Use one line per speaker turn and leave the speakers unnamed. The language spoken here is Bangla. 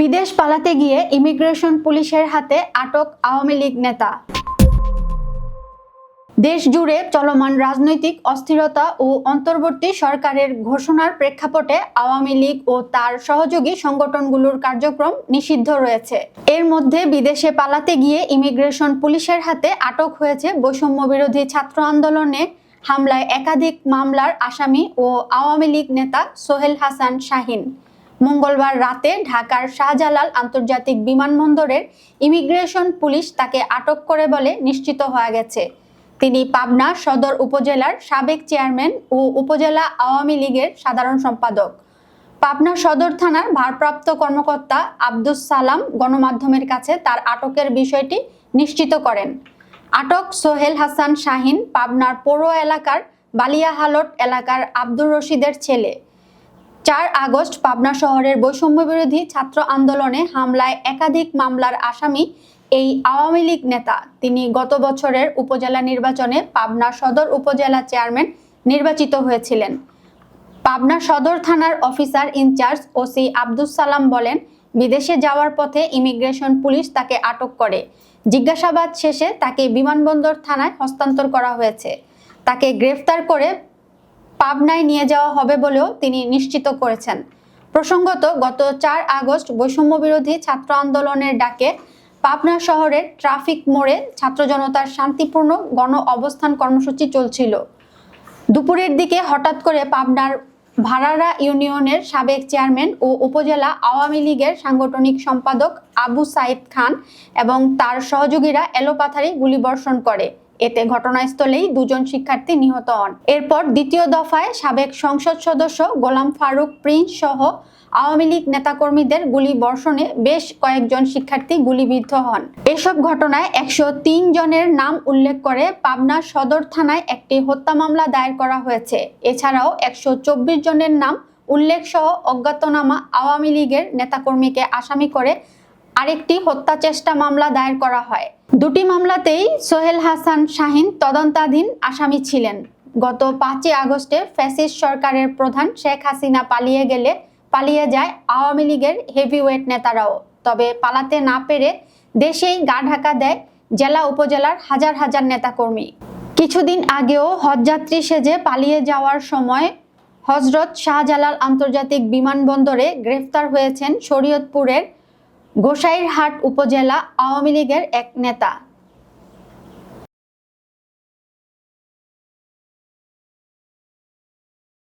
বিদেশ পালাতে গিয়ে ইমিগ্রেশন পুলিশের হাতে আটক আওয়ামী লীগ নেতা। দেশ জুড়ে চলমান রাজনৈতিক অস্থিরতা ও অন্তর্বর্তী সরকারের ঘোষণার প্রেক্ষাপটে আওয়ামী লীগ ও তার সহযোগী সংগঠনগুলোর কার্যক্রম নিষিদ্ধ রয়েছে। এর মধ্যে বিদেশে পালাতে গিয়ে ইমিগ্রেশন পুলিশের হাতে আটক হয়েছে বৈষম্য বিরোধী ছাত্র আন্দোলনে হামলায় একাধিক মামলার আসামি ও আওয়ামী লীগ নেতা সোহেল হাসান শাহিন। মঙ্গলবার রাতে ঢাকার শাহজালাল আন্তর্জাতিক বিমানবন্দরের ইমিগ্রেশন পুলিশ তাকে আটক করে বলে নিশ্চিত হয়ে গেছে। তিনি পাবনা সদর উপজেলার সাবেক চেয়ারম্যান ও উপজেলা আওয়ামী লীগের সাধারণ সম্পাদক। পাবনা সদর থানার ভারপ্রাপ্ত কর্মকর্তা আব্দুস সালাম গণমাধ্যমের কাছে তার আটকের বিষয়টি নিশ্চিত করেন। আটক সোহেল হাসান শাহিন পাবনার পৌর এলাকার বালিয়াহালট এলাকার আব্দুর রশিদের ছেলে। চার আগস্ট পাবনা শহরের বৈষম্য বিরোধী ছাত্র আন্দোলনে হামলায় একাধিক মামলার আসামি এই আওয়ামী লীগ নেতা। তিনি গত বছরের উপজেলা নির্বাচনে পাবনা সদর উপজেলা চেয়ারম্যান নির্বাচিত হয়েছিলেন। পাবনা সদর থানার officer in charge OC Abdus Salam বলেন, বিদেশে যাওয়ার পথে ইমিগ্রেশন পুলিশ তাকে আটক করে। জিজ্ঞাসাবাদ শেষে তাকে বিমানবন্দর থানায় হস্তান্তর করা হয়েছে। তাকে গ্রেফতার করে পাবনায় নিয়ে যাওয়া হবে বলেও তিনি নিশ্চিত করেছেন। প্রসঙ্গত, গত চার আগস্ট বৈষম্য বিরোধী ছাত্র আন্দোলনের ডাকে পাবনা শহরের ট্রাফিক মোড়ে ছাত্র জনতার শান্তিপূর্ণ গণ অবস্থান কর্মসূচি চলছিল। দুপুরের দিকে হঠাৎ করে পাবনার ভাড়ারা ইউনিয়নের সাবেক চেয়ারম্যান ও উপজেলা আওয়ামী লীগের সাংগঠনিক সম্পাদক আবু সাইদ খান এবং তার সহযোগীরা এলোপাথারি গুলিবর্ষণ করে। এতে ঘটনাস্থলেই দুজন শিক্ষার্থী নিহত হন। এরপর দ্বিতীয় দফায় সাবেক সংসদ সদস্য গোলাম ফারুক প্রিন্স সহ আওয়ামী লীগ নেতাকর্মীদের গুলি বর্ষণে বেশ কয়েকজন শিক্ষার্থী গুলিবিদ্ধ হন। এসব ঘটনায় একশো তিন জনের নাম উল্লেখ করে পাবনা সদর থানায় একটি হত্যা মামলা দায়ের করা হয়েছে। এছাড়াও একশো চব্বিশ জনের নাম উল্লেখ সহ অজ্ঞাতনামা আওয়ামী লীগের নেতাকর্মীকে আসামি করে আরেকটি হত্যা চেষ্টা মামলা দায়ের করা হয়। দুটি মামলাতেই সোহেল হাসান শাহিন তদন্তাধীন আসামি ছিলেন। গত পাঁচই আগস্টে ফ্যাসিস্ট সরকারের প্রধান শেখ হাসিনা পালিয়ে গেলে পালিয়ে যায় আওয়ামী লীগের হেভিওয়েট নেতারাও। তবে পালাতে না পেরে দেশেই গা ঢাকা দেয় জেলা উপজেলার হাজার হাজার নেতাকর্মী। কিছুদিন আগেও হজযাত্রী সেজে পালিয়ে যাওয়ার সময় হজরত শাহজালাল আন্তর্জাতিক বিমানবন্দরে গ্রেফতার হয়েছেন শরীয়তপুরের গোসাইরহাট উপজেলা আওয়ামী লীগের এক নেতা।